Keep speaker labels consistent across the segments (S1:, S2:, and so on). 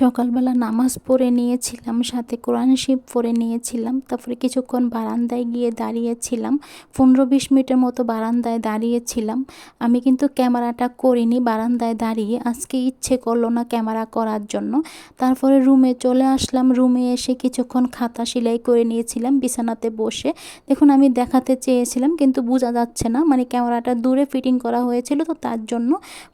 S1: সকালবেলা নামাজ পড়ে নিয়েছিলাম, সাথে কোরআন শিব পড়ে নিয়েছিলাম, তারপরে কিছুক্ষণ বারান্দায় গিয়ে দাঁড়িয়েছিলাম, পনেরো বিশ মিনিটের মতো বারান্দায় দাঁড়িয়েছিলাম। আমি কিন্তু ক্যামেরাটা করিনি বারান্দায় দাঁড়িয়ে, আজকে ইচ্ছে করল না ক্যামেরা করার জন্য। তারপরে রুমে চলে আসলাম, রুমে এসে কিছুক্ষণ খাতা সেলাই করে নিয়েছিলাম বিছানাতে বসে। দেখুন, আমি দেখাতে চেয়েছিলাম, কিন্তু বোঝা যাচ্ছে না মানে ক্যামেরাটা দূরে ফিটিং করা হয়েছিল তো তার জন্য।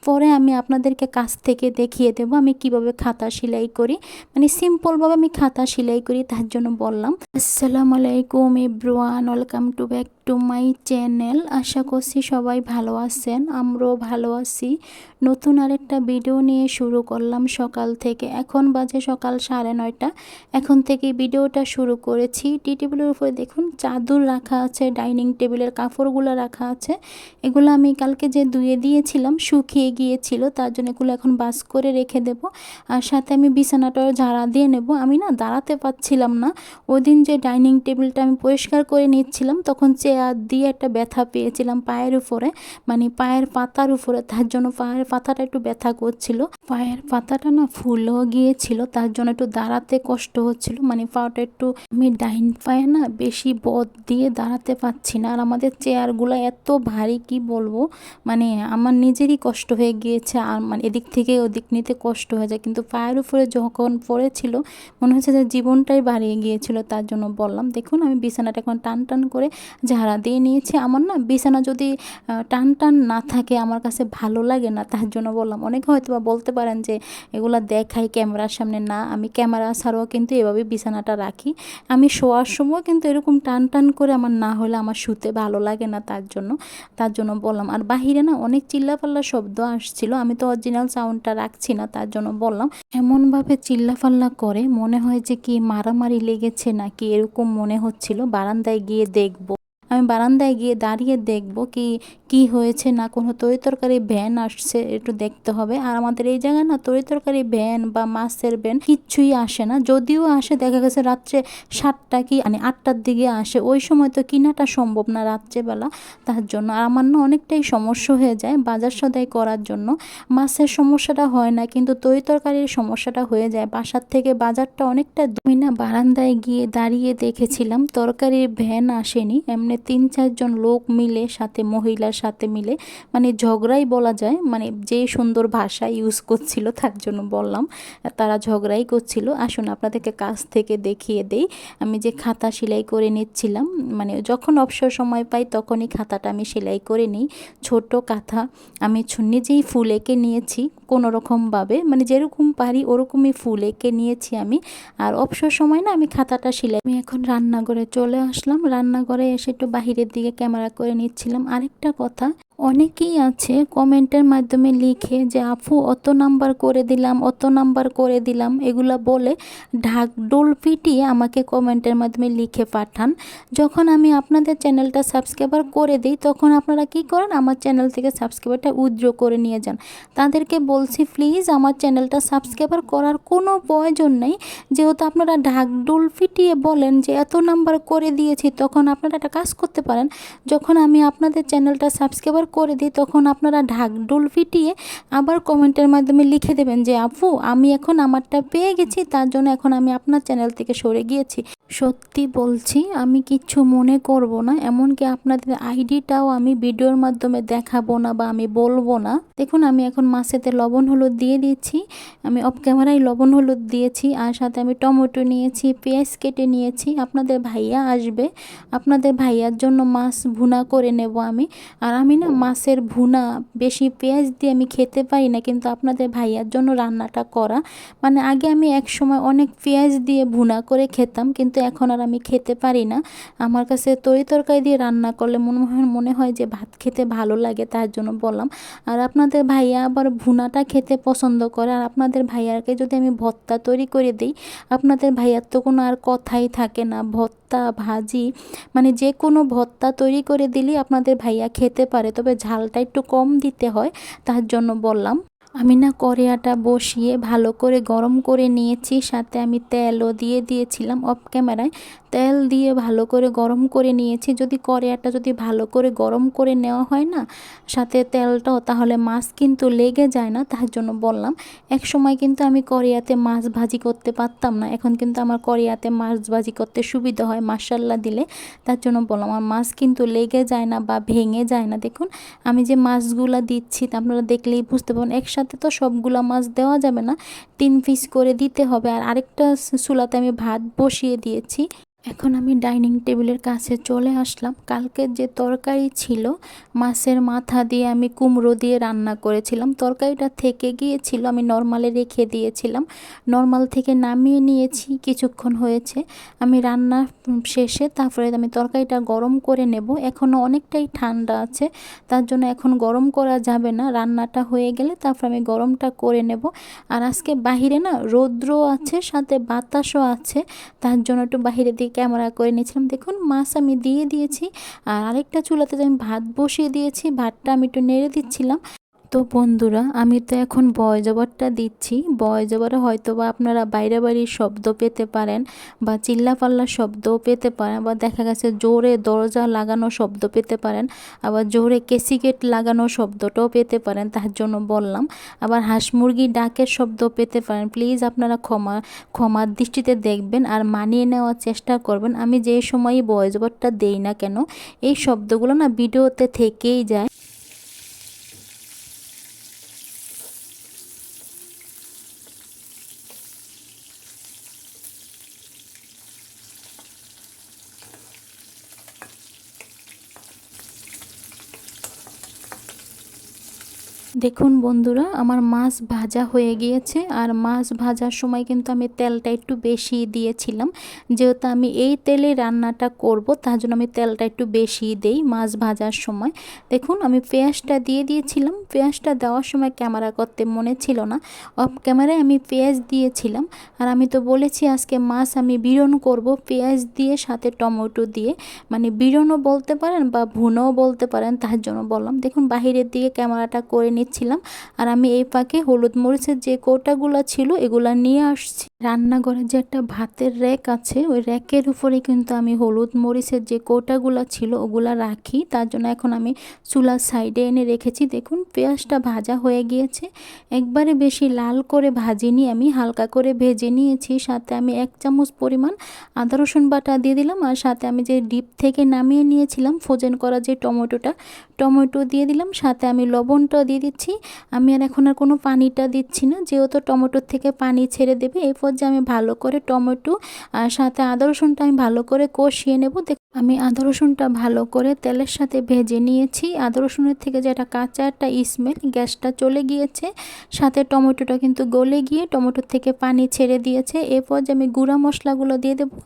S1: পরে আমি আপনাদেরকে কাছ থেকে দেখিয়ে দেবো আমি কীভাবে খাতা সেলাই করি। মানে সিম্পলভাবে আমি খাতা সেলাই করি, তার জন্য বললাম। আসসালামু আলাইকুম everyone, welcome to back to my channel আশা করছি সবাই ভালো আছেন, আমরাও ভালো আছি। নতুন আরেকটা ভিডিও নিয়ে শুরু করলাম সকাল থেকে। এখন বাজে সকাল সাড়ে নয়টা। এখন থেকে ভিডিওটা শুরু করেছি। টি টেবিলের উপরে দেখুন, চাদর রাখা আছে, ডাইনিং টেবিলের কাপড়গুলো রাখা আছে। এগুলো আমি কালকে যে ধুয়ে দিয়েছিলাম, শুকিয়ে গিয়েছিল, তার জন্য এগুলো এখন বাস করে রেখে দেব। আর সাথে আমি বিছানাটাও ঝাড়া দিয়ে নেব। আমি না দাঁড়াতে পারছিলাম না। ওই দিন যে ডাইনিং টেবিলটা আমি পরিষ্কার করে নিচ্ছিলাম, তখন চেয়ার দিয়ে একটা ব্যথা পেয়েছিলাম পায়ের উপরে। মানে পায়ের পাতার উপরে, তার জন্য পায়ের পাতাটা একটু ব্যথা করছিল। পায়ের পাতাটা না ফুলও গিয়েছিল, তার জন্য একটু দাঁড়াতে কষ্ট হচ্ছিল। মানে পাটা একটু আমি ডাইন পায়ে না বেশি বদ দিয়ে দাঁড়াতে পারছি না। আর আমাদের চেয়ারগুলো এত ভারী, কি বলব? মানে আমার নিজেরই কষ্ট হয়ে গিয়েছে। আর মানে এদিক থেকে ওদিক নিতে কষ্ট হয়ে যায়। কিন্তু পায়ের উপরে যখন পড়েছিল, মনে হচ্ছে যে জীবনটাই বাড়িয়ে গিয়েছিল, তার জন্য বললাম, দেখুন, আমি বিছানাটা এখন টান টান করে ঝাড়া দিয়ে নিয়েছি। আমার না বিছানা যদি টান টান না থাকে, আমার কাছে ভালো লাগে না, তার জন্য বললাম। অনেকে হয়তো বা বলতে পারেন যে, এগুলো দেখাই ক্যামেরার সামনে। না, আমি ক্যামেরা ছাড়াও কিন্তু এভাবে বিছানাটা রাখি। আমি শোয়ার সময় কিন্তু এরকম টান টান করে আমার না হলে আমার শুতে ভালো লাগে না, তার জন্য তার জন্য বললাম। আর বাহিরে না অনেক চিল্লাপাল্লা শব্দ আসছিল, আমি তো অরিজিনাল সাউন্ডটা রাখছি না, তার জন্য বললাম। এমনভাবে চিল্লাপাল্লা করে মনে হয় যে, কি মারামারি লেগেছে নাকি, এরকম মনে হচ্ছিল। বারান্দায় গিয়ে দেখব। আমি বারান্দায় গিয়ে দাঁড়িয়ে দেখব কি কি হয়েছে না কোনো তরি তরকারি ভ্যান আসছে, একটু দেখতে হবে। আর আমাদের এই জায়গায় না তরি তরকারি ভ্যান বা মাছের ভ্যান কিচ্ছুই আসে না। যদিও আসে, দেখা গেছে রাত্রে সাতটা কি মানে আটটার দিকে আসে। ওই সময় তো কিনাটা সম্ভব না রাত্রেবেলা, তার জন্য। আর আমার না অনেকটাই সমস্যা হয়ে যায় বাজার সদাই করার জন্য। মাছের সমস্যাটা হয় না, কিন্তু তরি তরকারির সমস্যাটা হয়ে যায়। বাসার থেকে বাজারটা অনেকটা আমি না বারান্দায় গিয়ে দাঁড়িয়ে দেখেছিলাম, তরকারির ভ্যান আসেনি। এমনি তিন চারজন লোক মিলে, সাথে মহিলার সাথে মিলে মানে ঝগড়াই বলা যায় মানে যে সুন্দর ভাষা ইউজ করছিল তার জন্য বললাম, তারা ঝগড়াই করছিল। আসুন আপনাদেরকে কাছ থেকে দেখিয়ে দেই, আমি যে খাতা সেলাই করে নিচ্ছিলাম মানে যখন অবসর সময় পাই তখনই খাতাটা আমি সেলাই করে নিই। ছোট কাঁথা, আমি নিজেই ফুল এঁকে নিয়েছি কোনো রকমভাবে মানে যেরকম পারি ওরকমই ফুল এঁকে নিয়েছি আমি। আর অবসর সময় না আমি খাতাটা সেলাই, আমি এখন রান্নাঘরে চলে আসলাম। রান্নাঘরে এসে একটু বাহিরের দিকে ক্যামেরা করে নিচ্ছিলাম। আরেকটা কথা অনেকেই আছে কমেন্টের মাধ্যমে লিখে যে আফু অত নাম্বার করে দিলাম, অত নাম্বার করে দিলাম। এগুলা বলে ঢাকডোল পিটিয়ে আমাকে কমেন্টের মাধ্যমে লিখে পাঠান। যখন আমি আপনাদের চ্যানেলটা সাবস্ক্রাইবার করে দিই, তখন আপনারা কি করেন? আমার চ্যানেল থেকে সাবস্ক্রাইবারটা উইথড্র করে নিয়ে যান। তাদেরকে বলছি, প্লিজ আমার চ্যানেলটা সাবস্ক্রাইবার করার কোনো প্রয়োজন নেই। যেহেতু আপনারা ঢাকডোল পিটিয়ে বলেন যে, এত নাম্বার করে দিয়েছি, তখন আপনারা একটা কাজ করতে পারেন। যখন আমি আপনাদের চ্যানেলটা সাবস্ক্রাইবার করে দিই, তখন আপনারা ঢাক ঢাকডোল ফিটিয়ে আবার কমেন্টের মাধ্যমে লিখে দেবেন যে, আপু, আমি এখন আমারটা পেয়ে গেছি, তার জন্য এখন আমি আপনার চ্যানেল থেকে সরে গিয়েছি। সত্যি বলছি, আমি কিচ্ছু মনে করব না, এমনকি আপনাদের আইডিটাও আমি ভিডিওর মাধ্যমে দেখাবো না বা আমি বলব না। দেখুন, আমি এখন মাছেতে লবণ হলুদ দিয়ে দিচ্ছি আমি অফ ক্যামেরায় লবণ হলুদ দিয়েছি, আর সাথে আমি টমেটো নিয়েছি, পেঁয়াজ কেটে নিয়েছি, আপনাদের ভাইয়া আসবে, আপনাদের ভাইয়ার জন্য মাছ ভুনা করে নেব আমি। আর আমি না মাছের ভুনা, বেশি পেঁয়াজ দিয়ে আমি খেতে পারি না, কিন্তু আপনাদের ভাইয়ার জন্য রান্নাটা করা। মানে আগে আমি এক সময় অনেক পেঁয়াজ দিয়ে ভুনা করে খেতাম, কিন্তু এখন আর আমি খেতে পারি না। আমার কাছে তরি তরকারি দিয়ে রান্না করলে মনে হয় মনে হয় যে ভাত খেতে ভালো লাগে, তার জন্য বললাম। আর আপনাদের ভাইয়া আবার ভুনাটা খেতে পছন্দ করে, আর আপনাদের ভাইয়াকে যদি আমি ভত্তা তৈরি করে দিই, আপনাদের ভাইয়ার তো কোনো আর কথাই থাকে না ভর্তা, ভাজি মানে যে কোনো ভর্তা তৈরি করে দিলেই আপনাদের ভাইয়া খেতে পারে। তবে ঝালটা একটু কম দিতে হয়, তার জন্য বললাম। আমি না কড়াইটা বসিয়ে ভালো করে গরম করে নিয়েছি, সাথে আমি তেলও দিয়ে দিয়েছিলাম অফ ক্যামেরায় তেল দিয়ে ভালো করে গরম করে নিয়েছি, যদি কড়াইটা যদি ভালো করে গরম করে নেওয়া হয় না, সাথে তেলটাও, তাহলে মাছ কিন্তু লেগে যায় না, তার জন্য বললাম। এক সময় কিন্তু আমি কড়াইয়াতে মাছ ভাজি করতে পারতাম না, এখন কিন্তু আমার কড়াইয়াতে মাছ ভাজি করতে সুবিধা হয় মাসাল্লা দিলে। তার জন্য বললাম, আমার মাছ কিন্তু লেগে যায় না বা ভেঙে যায় না। দেখুন, আমি যে মাছগুলা দিচ্ছি তা আপনারা দেখলেই বুঝতে পারেন একসাথে তো সবগুলা মাছ দেওয়া যাবে না, তিন পিস করে দিতে হবে। আর আরেকটা চুলাতে আমি ভাত বসিয়ে দিয়েছি। এখন আমি ডাইনিং টেবিলের কাছে চলে আসলাম। কালকের যে তরকারি ছিল, মাছের মাথা দিয়ে আমি কুমড়ো দিয়ে রান্না করেছিলাম। তরকারিটা থেকে গিয়েছিল, আমি নর্মালে রেখে দিয়েছিলাম। নর্মাল থেকে নামিয়ে নিয়েছি, কিছুক্ষণ হয়েছে। আমি রান্না শেষে তারপরে আমি তরকারিটা গরম করে নেব। এখনও অনেকটাই ঠান্ডা আছে, তার জন্য এখন গরম করা যাবে না। রান্নাটা হয়ে গেলে তারপর আমি গরমটা করে নেব। আর আজকে বাহিরে না রৌদ্র আছে, সাথে বাতাসও আছে, তার জন্য একটু বাহিরে দিকে ক্যামেরা করে নিয়েছিলাম। দেখুন, মাছ আমি দিয়ে দিয়েছি। আর আরেকটা চুলাতে আমি ভাত বসিয়ে দিয়েছি, ভাতটা আমি একটু নেড়ে দিচ্ছিলাম। তো বন্ধুরা, আমি তো এখন বয় জবারটা দিচ্ছি। বয় জবারে হয়তো বা আপনারা বাইরে বাড়ির শব্দ পেতে পারেন বা চিল্লাপাল্লা শব্দও পেতে পারেন বা দেখা গেছে জোরে দরজা লাগানো শব্দ পেতে পারেন, আবার জোরে কেসিকেট লাগানো শব্দটাও পেতে পারেন, তার জন্য বললাম। আবার হাঁস মুরগি ডাকের শব্দ পেতে পারেন। প্লিজ আপনারা ক্ষমা, ক্ষমার দৃষ্টিতে দেখবেন আর মানিয়ে নেওয়ার চেষ্টা করবেন। আমি যে সময়ই বয় জবারটা দেই না কেন, এই শব্দগুলো না ভিডিওতে থেকেই যায়। দেখুন বন্ধুরা, আমার মাছ ভাজা হয়ে গিয়েছে। আর মাছ ভাজার সময় কিন্তু আমি তেলটা একটু বেশি দিয়েছিলাম। যেহেতু আমি এই তেলে রান্নাটা করব, তার জন্য আমি তেলটা একটু বেশি দেই মাছ ভাজার সময়। দেখুন, আমি পেঁয়াজটা দিয়ে দিয়েছিলাম। পেঁয়াজটা দেওয়ার সময় ক্যামেরা করতে মনে ছিল না। অফ ক্যামেরায় আমি পেঁয়াজ দিয়েছিলাম। আর আমি তো বলেছি, আজকে মাছ আমি বিরন করব। পেঁয়াজ দিয়ে, সাথে টমেটো দিয়ে। মানে বিরনও বলতে পারেন বা ভুনও বলতে পারেন, তার জন্য বললাম। দেখুন, বাহিরের দিকে ক্যামেরাটা করে নিচ্ছি। নিচ্ছিলাম আর আমি এই পাকে হলুদ মরিচের যে কৌটাগুলো ছিল এগুলা নিয়ে আসছি। রান্নাঘরে যে একটা ভাতের র্যাক আছে, ওই র্যাকের উপরে কিন্তু আমি হলুদ মরিচের যে কৌটাগুলো ছিল, ওগুলো রাখি। তার জন্য এখন আমি চুলার সাইডে এনে রেখেছি। দেখুন, পেঁয়াজটা ভাজা হয়ে গিয়েছে। একবারে বেশি লাল করে ভাজিনি আমি, হালকা করে ভেজে নিয়েছি। সাথে আমি এক চামচ পরিমাণ আদা, রসুন বাটা দিয়ে দিলাম। আর সাথে আমি যে ডিপ থেকে নামিয়ে নিয়েছিলাম, ফোজেন করা যে টমেটোটা, টমেটো দিয়ে দিলাম। সাথে আমি লবণটা দিয়ে দিচ্ছি। আমি আর এখন আর কোনো পানিটা দিচ্ছি না। যেহেতু টমেটোর থেকে পানি ছেড়ে দেবে এই পর্যায়ে আমি ভালো করে টমেটো আর সাথে আদা রসুনটা আমি ভালো করে কষিয়ে নেব। আমি আদা রসুনটা ভালো করে তেলের সাথে ভেজে নিয়েছি। আদা রসুনের থেকে যে একটা কাঁচা একটা স্মেল গ্যাসটা চলে গিয়েছে। সাথে টমেটোটা কিন্তু গলে গিয়ে টমেটোর থেকে পানি ছেড়ে দিয়েছে। এরপর যে আমি গুঁড়া মশলাগুলো দিয়ে দেবো,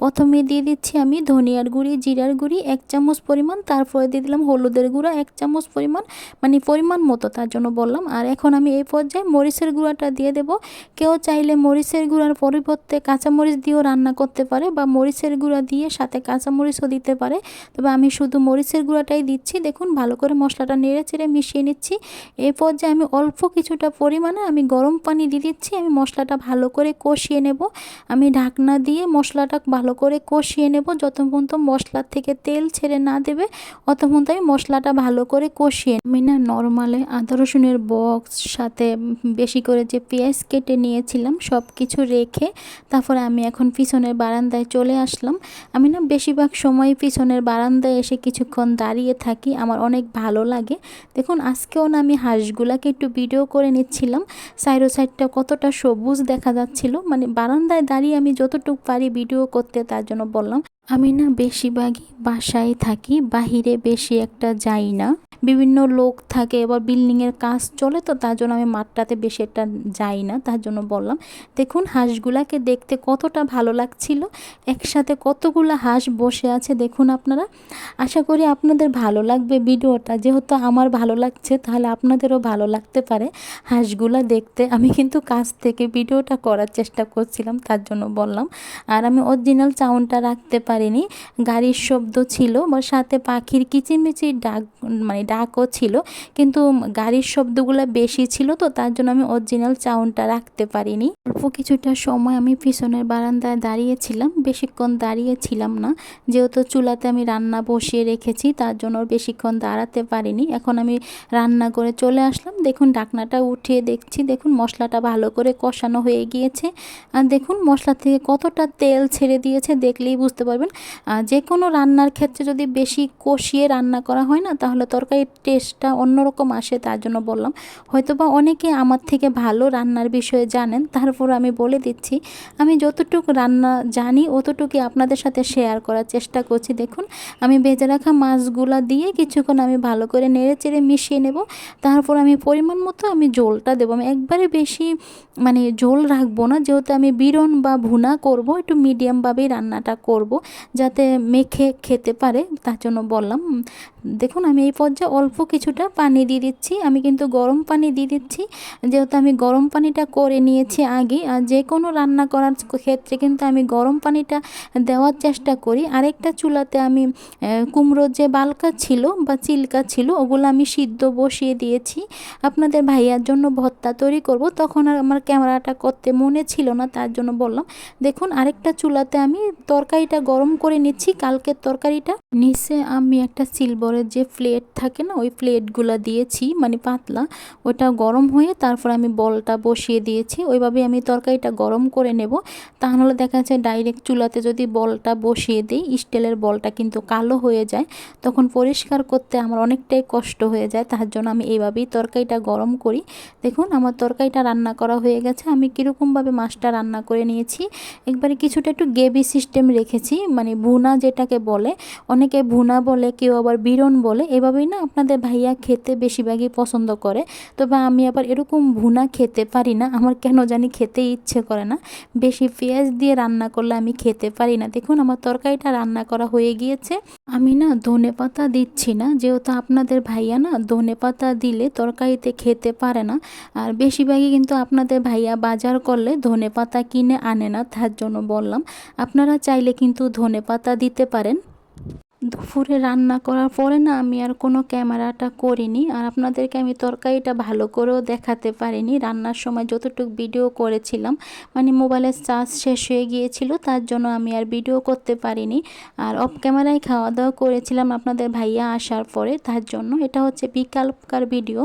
S1: প্রথমে দিয়ে দিচ্ছি আমি ধনিয়ার গুঁড়ি, জিরার গুঁড়ি, এক চামচ পরিমাণ। তারপরে দিয়ে দিলাম হলুদের গুঁড়া, এক চামচ পরিমাণ মানে পরিমাণ মতো তার জন্য বললাম। আর এখন আমি এই পর্যায়ে মরিচের গুঁড়াটা দিয়ে দেব। কেউ চাইলে মরিচের গুঁড়ার পরিবর্তে কাঁচামরিচ দিয়েও রান্না করতে পারে বা মরিচের গুঁড়া দিয়ে সাথে কাঁচামরিচ মরিচও দিতে পারে। তবে আমি শুধু মরিচের গুঁড়াটাই দিচ্ছি। দেখুন, ভালো করে মশলাটা নেড়ে চেড়ে মিশিয়ে নিচ্ছি। এই পর্যায়ে আমি অল্প কিছুটা পরিমাণে আমি গরম পানি দিয়ে দিচ্ছি, আমি মশলাটা ভালো করে কষিয়ে নেব। আমি ঢাকনা দিয়ে মশলাটা ভালো করে কষিয়ে নেব। যত পর্যন্ত মশলার থেকে তেল ছেড়ে না দেবে অত পর্যন্ত আমি মশলাটা ভালো করে কষিয়ে আমি না নর্মালে আদা রসুনের বক্স, সাথে বেশি করে যে পেঁয়াজ কেটে নিয়েছিলাম সব কিছু রেখে তারপরে আমি এখন পিছনের বারান্দায় চলে আসলাম। আমি না বেশিরভাগ সময় সময় পিছনের বারান্দায় এসে কিছুক্ষণ দাঁড়িয়ে থাকি, আমার অনেক ভালো লাগে। দেখুন, আজকেও না আমি হাঁসগুলাকে একটু ভিডিও করে নিচ্ছিলাম। সাইডো সাইডটা কতটা সবুজ দেখা যাচ্ছিল। মানে বারান্দায় দাঁড়িয়ে আমি যতটুকু পারি ভিডিও করতে তার জন্য বললাম। আমি না বেশিরভাগই বাসায় থাকি, বাহিরে বেশি একটা যাই না। বিভিন্ন লোক থাকে এবার বিল্ডিংয়ের কাজ চলে তো তার জন্য আমি মাঠটাতে বেশি একটা যাই না, তার জন্য বললাম, দেখুন হাঁসগুলাকে দেখতে কতটা ভালো লাগছিল, একসাথে কতগুলো হাঁস বসে আছে দেখুন আপনারা। আশা করি আপনাদের ভালো লাগবে ভিডিওটা, যেহেতু আমার ভালো লাগছে তাহলে আপনাদেরও ভালো লাগতে পারে হাঁসগুলা দেখতে। আমি কিন্তু কাছ থেকে ভিডিওটা করার চেষ্টা করছিলাম, তার জন্য বললাম। আর আমি অরিজিনাল চাউনটা রাখতে পারি পারিনি। গাড়ির শব্দ ছিল, বা সাথে পাখির কিচিমিচির ডাক মানে ডাকও ছিল, কিন্তু গাড়ির শব্দগুলো বেশি ছিল তো, তার জন্য আমি অরিজিনাল চাউনটা রাখতে পারিনি। অল্প কিছুটা সময় আমি পিছনের বারান্দায় দাঁড়িয়েছিলাম। বেশিক্ষণ দাঁড়িয়েছিলাম না। যেহেতু চুলাতে আমি রান্না বসিয়ে রেখেছি, তার জন্য বেশিক্ষণ দাঁড়াতে পারিনি। এখন আমি রান্না করে চলে আসলাম। দেখুন, ঢাকনাটা উঠিয়ে দেখছি। দেখুন, মশলাটা ভালো করে কষানো হয়ে গিয়েছে। আর দেখুন, মশলা থেকে কতটা তেল ছেড়ে দিয়েছে দেখলেই বুঝতে পারবেন। যে কোনো রান্নার ক্ষেত্রে যদি বেশি কষিয়ে রান্না করা হয় না, তাহলে তরকারির টেস্টটা অন্যরকম আসে, তার জন্য বললাম। হয়তোবা অনেকে আমার থেকে ভালো রান্নার বিষয়ে জানেন তারপর আমি বলে দিচ্ছি। আমি যতটুকু রান্না জানি, অতটুকুই আপনাদের সাথে শেয়ার করার চেষ্টা করছি। দেখুন, আমি ভেজে রাখা মাছগুলা দিয়ে কিছুক্ষণ আমি ভালো করে নেড়ে চেড়ে মিশিয়ে নেব। তারপর আমি পরিমাণ মতো আমি ঝোলটা দেবো। আমি একবারে বেশি মানে ঝোল রাখব না। যেহেতু আমি বিরন বা ভুনা করব, একটু মিডিয়ামভাবেই রান্নাটা করব যাতে মেখে খেতে পারে, তার জন্য বললাম। দেখুন, আমি এই পর্যায়ে অল্প কিছুটা পানি দিয়ে দিচ্ছি। আমি কিন্তু গরম পানি দিয়ে দিচ্ছি। যেহেতু আমি গরম পানিটা করে নিয়েছি আগে যে কোনো রান্না করার ক্ষেত্রে কিন্তু আমি গরম পানিটা দেওয়ার চেষ্টা করি। আরেকটা চুলাতে আমি কুমড়োর যে বালকা ছিল বা চিলকা ছিল, ওগুলো আমি সিদ্ধ বসিয়ে দিয়েছি। আপনাদের ভাইয়ার জন্য ভর্তা তৈরি করব। তখন আর আমার ক্যামেরাটা করতে মনে ছিল না, তার জন্য বললাম, দেখুন, আরেকটা চুলাতে আমি তরকারিটা গরম করে নিচ্ছি। কালকের তরকারিটা। নিচে আমি একটা সিলভারের যে প্লেট থাকে না, ওই প্লেটগুলো দিয়েছি মানে পাতলা। ওটা গরম হয়ে তারপর আমি বলটা বসিয়ে দিয়েছি। ওইভাবে আমি তরকারিটা গরম করে নেব। তাহলে দেখা যাচ্ছে ডাইরেক্ট চুলাতে যদি বলটা বসিয়ে দিই, স্টিলের বলটা কিন্তু কালো হয়ে যায়। তখন পরিষ্কার করতে আমার অনেকটাই কষ্ট হয়ে যায়। তার জন্য আমি এইভাবেই তরকারিটা গরম করি। দেখুন, আমার তরকারিটা রান্না করা হয়ে গেছে। আমি কীরকমভাবে মাছটা রান্না করে নিয়েছি। একবারে কিছুটা একটু গেবি সিস্টেম রেখেছি। মানে ভুনা যেটাকে বলে, অনেকে ভুনা বলে, কেউ আবার বিরন বলে। এভাবেই না আপনাদের ভাইয়া খেতে বেশিরভাগই পছন্দ করে। তবে আমি আবার এরকম ভুনা খেতে পারি না। আমার কেন জানি খেতে ইচ্ছে করে না। বেশি পেঁয়াজ দিয়ে রান্না করলে আমি খেতে পারি না। দেখুন, আমার তরকারিটা রান্না করা হয়ে গিয়েছে। আমি না ধনে পাতা দিচ্ছি না। যেহেতু আপনাদের ভাইয়া না ধনে পাতা দিলে তরকারিতে খেতে পারে না। আর বেশিরভাগই কিন্তু আপনাদের ভাইয়া বাজার করলে ধনে পাতা কিনে আনে না, তার জন্য বললাম। আপনারা চাইলে কিন্তু ধনে পাতা দিতে পারেন। দুপুরে রান্না করার পরে না আমি আর কোনো ক্যামেরাটা করিনি। আর আপনাদেরকে আমি তরকারিটা ভালো করেও দেখাতে পারিনি। রান্নার সময় যতটুকু ভিডিও করেছিলাম মানে মোবাইলের চার্জ শেষ হয়ে গিয়েছিল, তার জন্য আমি আর ভিডিও করতে পারিনি। আর অফ ক্যামেরায় খাওয়া দাওয়া করেছিলাম আপনাদের ভাইয়া আসার পরে, তার জন্য এটা হচ্ছে বিকালকার ভিডিও।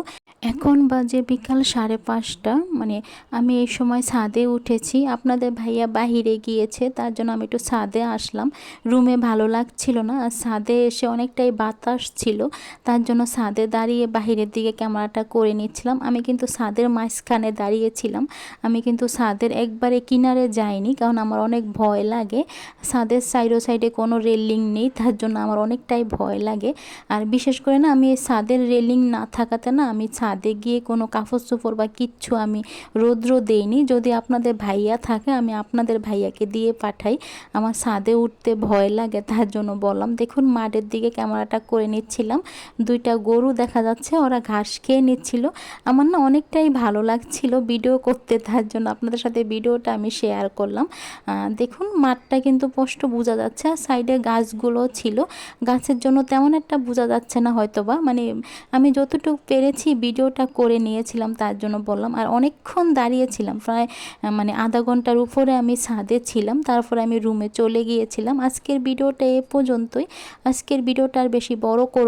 S1: এখন বাজে বিকাল সাড়ে পাঁচটা মানে আমি এই সময় ছাদে উঠেছি। আপনাদের ভাইয়া বাহিরে গিয়েছে, তার জন্য আমি একটু ছাদে আসলাম। রুমে ভালো লাগছিল না, আর ছাদে এসে অনেকটাই বাতাস ছিল, তার জন্য ছাদে দাঁড়িয়ে বাহিরের দিকে ক্যামেরাটা করে নিচ্ছিলাম। আমি কিন্তু ছাদের মাঝখানে দাঁড়িয়েছিলাম। আমি কিন্তু ছাদের একবারে কিনারে যাইনি, কারণ আমার অনেক ভয় লাগে। ছাদের সাইডো সাইডে কোনো রেলিং নেই, তার জন্য আমার অনেকটাই ভয় লাগে। আর বিশেষ করে না, আমি ছাদের রেলিং না থাকাতে না আমি ছাদে গিয়ে কোনো কাপড় চোপড় বা কিচ্ছু আমি রৌদ্র দেইনি। যদি আপনাদের ভাইয়া থাকে, আমি আপনাদের ভাইয়াকে দিয়ে পাঠাই। আমার ছাদে উঠতে ভয় লাগে, তার জন্য বললাম দেখুন মাঠের দিকে ক্যামেরাটা করে নিচ্ছিলাম। দুইটা গরু দেখা যাচ্ছে, ওরা ঘাস খেয়ে নিচ্ছিল। আমার না অনেকটাই ভালো লাগছিল ভিডিও করতে, তার জন্য আপনাদের সাথে ভিডিওটা আমি শেয়ার করলাম। দেখুন, মাঠটা কিন্তু স্পষ্ট বোঝা যাচ্ছে, আর সাইডে গাছগুলো ছিল। গাছের জন্য তেমন একটা বোঝা যাচ্ছে না হয়তো বা মানে আমি যতটুকু পেরেছি ভিডিওটা করে নিয়েছিলাম, তার জন্য বললাম। আর অনেকক্ষণ দাঁড়িয়েছিলাম, প্রায় মানে আধা ঘণ্টার উপরে আমি ছাদে ছিলাম, তারপরে আমি রুমে চলে গিয়েছিলাম। আজকের ভিডিওটা এ পর্যন্তই। আজকের ভিডিওটা আর বেশি বড় করব